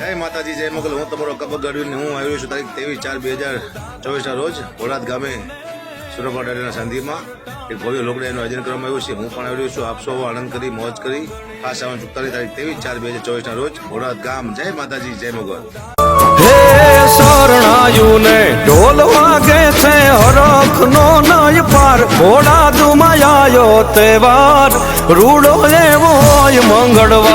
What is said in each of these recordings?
જય માતાજી, જય મગલ. હું તમારો કબક ગઢવીને હું આવ્યો છું તારીખ ત્રેવીસ ચાર બે હજાર ચોવીસના રોજ ભોલાદ ગામે સુરપા ડેરીના સંધિમાં. એક ભવ્ય લોકડાયનું આયોજન કરવામાં આવ્યું છે. હું પણ આવ્યો છું. આપ આનંદ કરી, મોજ કરી. આ સાવન ચૂકતાની તારીખ ત્રેવીસ ચાર બે હજાર ચોવીસના રોજ ભોલાદ ગામ. જય માતાજી, જય મોગલ. હે શરણાયું ને ઢોલ વાગે છે હરખ નો નય પાર. ઘોડા દુમાયો તહેવાર. રૂડો એવો મંગળવાર.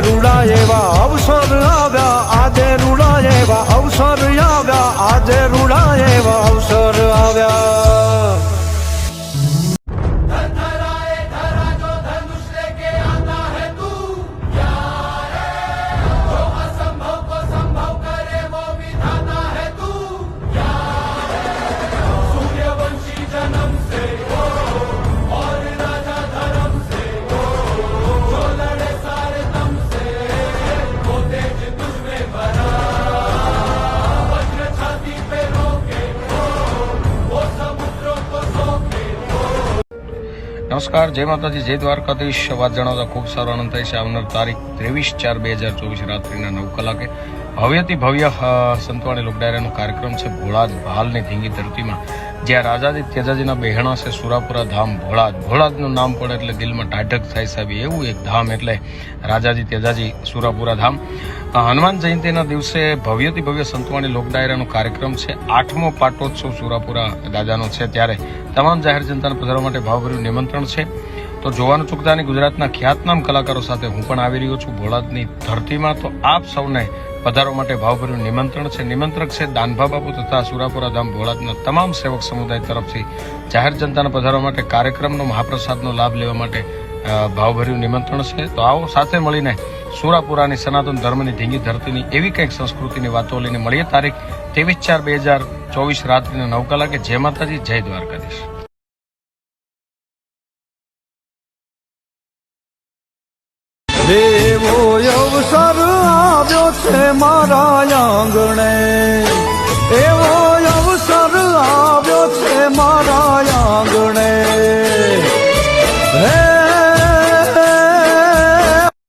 રૂડા એવા નમસ્કાર, જય માતાજી, જય દ્વારકાધીશ. વાત જણાવતા ખૂબ સારો આનંદ થાય છે. આવનાર તારીખ ત્રેવીસ ચાર બે હજાર ચોવીસ, રાત્રિના નવ કલાકે. ભવ્યથી ભવ્ય સંતવાણી લોકડાયરાનો કાર્યક્રમ છે ભોળાદ ભાલની ધીંગી ધરતીમાં, જ્યાં રાજાજી તેજાજીના બહેણા છે સુરાપુરા ધામ ભોળાજ. ભોળાદનું નામ પડે એટલે દિલમાં ટાઢક થાય સાહેબ, એવું એક ધામ એટલે રાજાજી તેજાજી સુરાપુરા ધામ. હનુમાન જયંતિના દિવસે ભવ્યથી ભવ્ય સંતવાણી લોકડાયરાનો કાર્યક્રમ છે. આઠમો પાટોત્સવ સુરાપુરા દાદાનો છે ત્યારે તમામ જાહેર જનતાને પધારવા માટે ભાવભર્યું નિમંત્રણ છે. તો જોવાનું ચૂકતા નહીં ગુજરાતના ખ્યાતનામ કલાકારો સાથે હું પણ આવી રહ્યો છું. ભોળાદની ધરતીમાં તો આપ સૌને પધારવા માટે ભાવભર્યું નિમંત્રણ છે. નિમંત્રક છે દાનભા બાપુ તથા સુરાપુરા ધામ ભોળાદના તમામ સેવક સમુદાય તરફથી જાહેર જનતાને પધારવા માટે કાર્યક્રમનો મહાપ્રસાદનો લાભ લેવા માટે ભાવભર્યું નિમંત્રણ છે. તો આવો સાથે મળીને સુરાપુરાની સનાતન ધર્મની ધીંગી ધરતીની એવી કંઈક સંસ્કૃતિની વાતો લઈને મળીએ તારીખ ત્રેવીસ ચાર બે હજાર ચોવીસ રાત્રિના નવ કલાકે. જય માતાજી, જય દ્વારકાધીશ. દેવો અવસર આવ્યો છે મારા આંગણે. એવો અવસર આવ્યો છે મારા